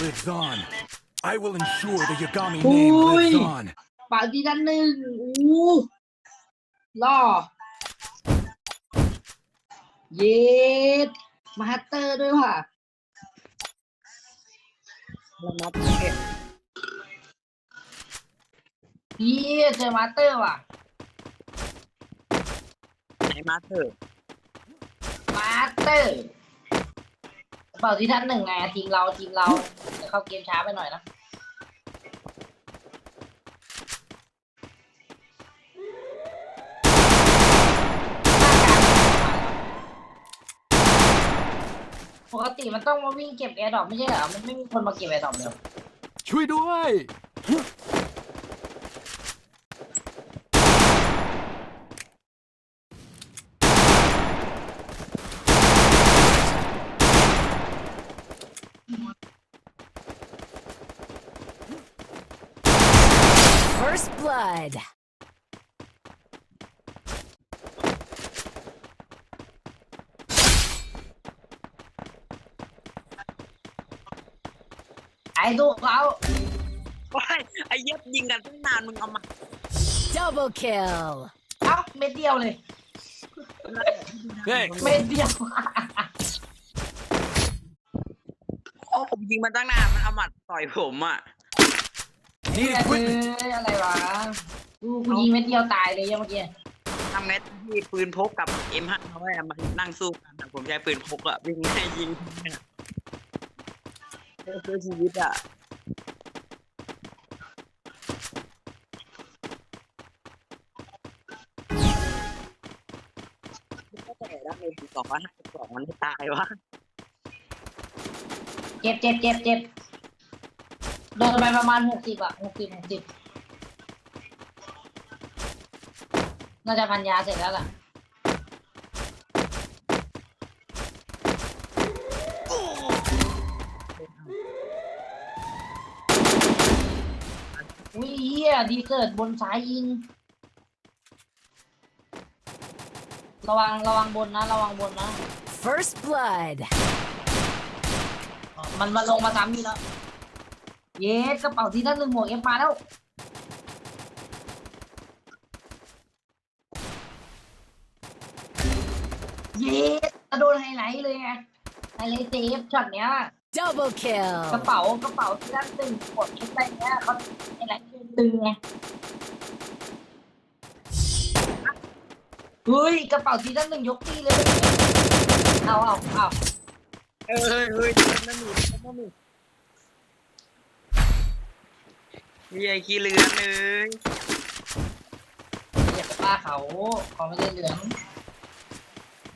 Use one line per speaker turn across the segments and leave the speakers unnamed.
lives on. I will ensure the Yagami name lives
Ui.
on.
เป่าที่ด้านหนึ่งอู้ล่อเย็ดมาฮัตเตอร์ด้วยว่ะ
เรานับเก็บ
เย็ดเจอมาสเตอร์ว่ะ
ไหนมาเถอะ
มาสเตอร์ เป่าที่ด้านหนึ่งไงทีมเราทีมเราเดี๋ยวเข้าเกมช้าไปหน่อยนะปกติมันต้องมาวิ่งเก็บแอร์ดรอปไม่ใช่เหรอ มันไม่มีคนมาเก็บแอร์ดรอปเลย
ช่วยด้วย
First blood.
ไอ้ดูเขา
ว้ายไอ้เย็บยิงกันตั้งนานมึงเอามา
Double kill.
เอ้าเม็ดเดียวเลย
Thanks.
เม็ดเดียว
โอ้ผมยิงมันตั้งนานมันเอาหมัดต่อยผมอะ
Need
เอ้
equipment.
ยอะไรวะกูกูยิงเม็ดเดียวตายเลยยังเมื่อกี้
ทำไงที่ปืนพกกับ M5 เอาไว้อะมันนั่งสู้กันอะผมใช้ปืนพกอะวิ่งให้ยิงอะเพื่อช่วยชีวิตอะก็แต่ละในปีสองพันห้าสิบสองมันไม่ตายวะ
เจ็บเจ็บเจ็บเจ็บ โดนไปประมาณหกสิบอะหกสิบหกสิบน่าจะพันยาเสร็จแล้วล่ะ อุ้ยเฮียดีเกิดบนซ้ายยิง ระวังระวังบนนะ ระวังบนนะ
First blood.
อ๋อมันมาลงมาซ้ำนี่แล้ว เย้กระเป๋าที่ด้านหนึ่งหมวกเอฟมาแล้วเย้กระโดนไฮไลท์เลยไงไฮไลท์เซฟช็อตเนี้ย
Double
กระ
kill.
เป๋ากระเป๋าที่ด้านตึงกดเอฟอะไรเงี้ยเขาไฮไลท์ตึงไงเฮ้ยกระเป๋าที่ด้านหนึ่งยกตีเลยเอาเอาเอา
เอ้ยเฮ้ยเฮ้ยนั่นหนูนั่นหนู มีไอ้ขี้เลือนเลย
อย่าไปป้าเขาเขาไม่ได้เหลือง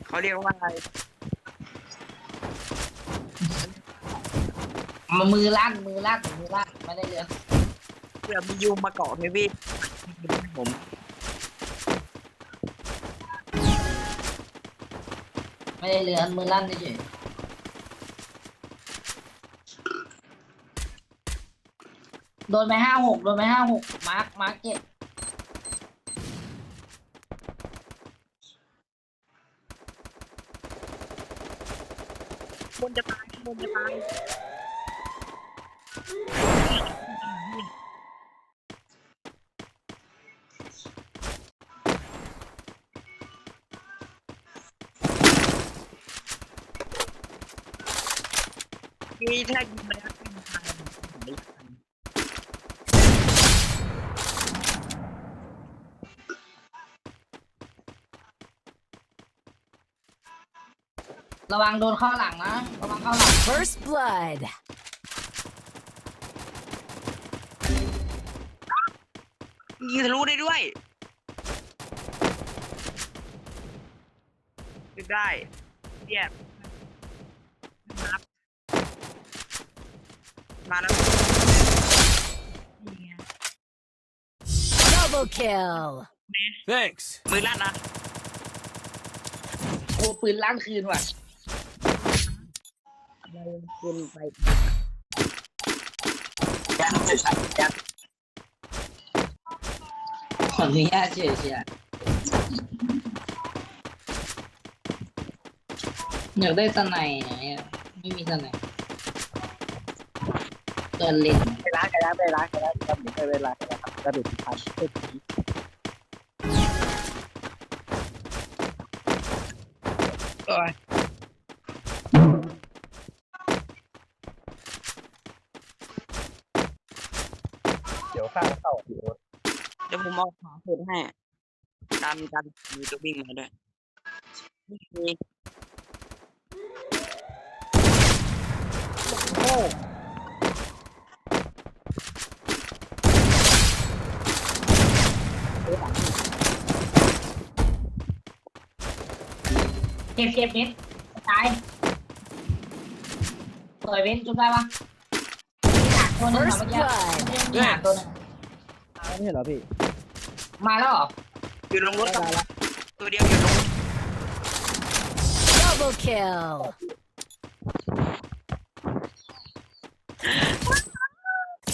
เขาเรียกว่าอะไร
มามือลั่นมือลั่นมือลั่นไม่ได้เหลือง
เพื่อมียุงมาเกาะเฮฟวี่ผม
ไม่ได้เหลืองมือลั่นเฉย โดนไปห้าหกโดนไปห้าหกมาร์คมาร์คเจ็ด
บนจะตายคนจะตายนี่ถ้ายิงไปแล้วเป็นทางไม่ทัน
ระวังโดนเข้าหลังนะ ระวังเข้าหลัง
First blood.
ยิงทะลุได้ด้วยยิงได้เรียบนับมาแล้วนี่ไง
Double kill.
Thanks.
มือลั่นนะ
โอ้ปืนลั่นคืนว่ะ
เราคุณไปยันจะใช้ยัน
ขออนุญาตเฉยเฉยอยากได้ตะไนไหนไม่มีตะไหนดินเล่น
ไปร้านกันแล้วไปร้านกันแล้วครับไปเวลาครับกระดูกพันเพื่อผีเดี๋ยวข้างเข้าพี่โอ๊ต
เดี๋ยวผมเอาขาสุดให้ตามตามมีตัววิ่งมาด้วยนี่คือโอ้
เก็บเก็บเม็ดตายสวยเว้นจุดได้ปะมีหนักตัวหนึงเหรอ
First
เมื่อกี้
blood.
มีหนักตัวหนึง
ไม่ใช่เหรอพี่
มาแล้วเหรอ
อยู่ลงรถ
ได้
กับ
แล้ว
ตัวเดียวอยู่ลง
Double kill.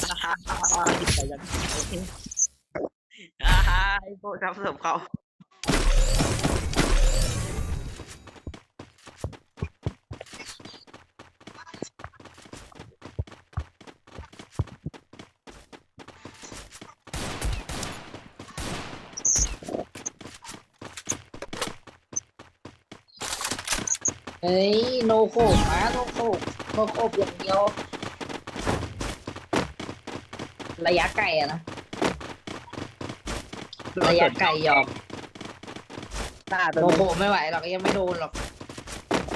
ฮ่าฮ่าฮ่าหยิบไปยังโอเคฮ่าฮ่าไอ้พวกทำศพเขา
เฮ้ยโนโคบมาโนโคบโนโคบอย่างเดียวระยะไกลอะนะระยะไกลยอม
หน้าตัว
โน
นึง
โคบไม่ไหวหรอกยังไม่โดนหรอก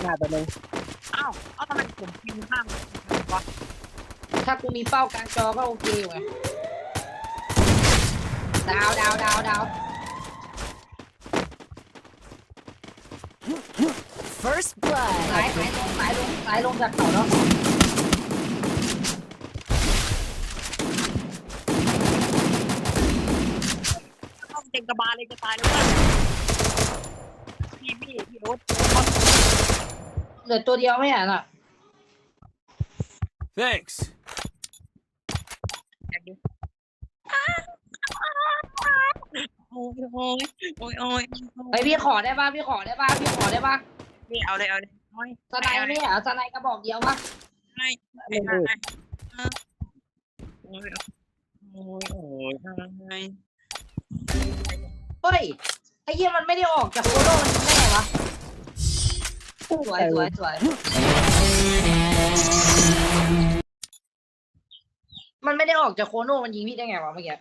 หน้าตัวนึง
อ้าวเอ้าทำไมผมพิมพ์ข้ามวะ
ถ้ากูมีเป้ากลางจอก็โอเคอยู่ไงดาวดาวดาวดาว
First
สาย
blood.
สายลงสายลงสายลงจากเขาเนาะ
เข้าเต็มกระบาลเลยจะตายแล้วเว้ยพี่พี่พี่โอ๊ต
เหลือตัวเดียวไม่เห็นอะ
Thanks.
อยากดูโอ้ยโอ้ยโอ้ยโอ้ย
ไอพี่ขอได้ป่ะพี่ขอได้ป่ะพี่ขอได้ป่ะ
นี่เอาเลยเอาเลยโอ้ย
สไนไม่เหรอสไนกระบอกเดียวป่ะ
ให้ให้ให้ให้โอ้ยโอ้ยโอ้ยให้
เฮ้ยไอ้เหี้ยมันไม่ได้ออกจากโคโลมันยิงได้ไงวะสวยสวยสวยมันไม่ได้ออกจากโคโนมันยิงพี่ได้ไงวะเมื่อกี้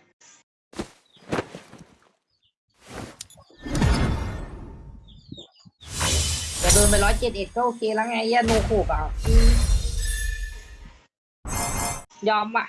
แต่ โดนไปร้อยเจ็ดเอ็ดก็โอเคแล้วไงเหี้ยโนโคบอะอืมยอมอะ